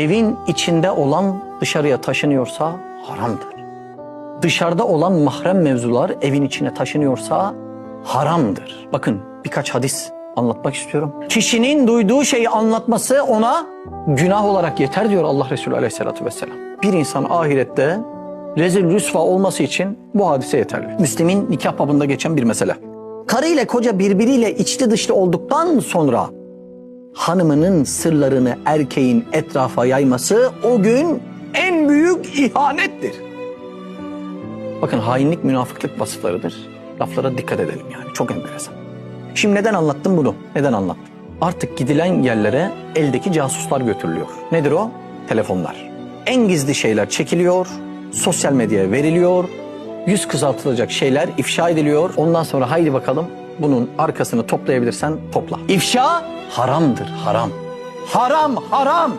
Evin içinde olan dışarıya taşınıyorsa haramdır. Dışarıda olan mahrem mevzular evin içine taşınıyorsa haramdır. Bakın birkaç hadis anlatmak istiyorum. Kişinin duyduğu şeyi anlatması ona günah olarak yeter diyor Allah Resulü Aleyhisselatü vesselam. Bir insan ahirette rezil rüsva olması için bu hadise yeterli. Müslim'in nikah babında geçen bir mesele. Karı ile koca birbiriyle içli dışlı olduktan sonra hanımının sırlarını erkeğin etrafa yayması o gün en büyük ihanettir. Bakın hainlik münafıklık vasıflarıdır. Laflara dikkat edelim yani çok enteresan. Şimdi neden anlattım bunu? Neden anlattım? Artık gidilen yerlere eldeki casuslar götürülüyor. Nedir o? Telefonlar. En gizli şeyler çekiliyor, sosyal medyaya veriliyor, yüz kızartılacak şeyler ifşa ediliyor. Ondan sonra haydi bakalım bunun arkasını toplayabilirsen topla. İfşa haramdır, haram. Haram, haram.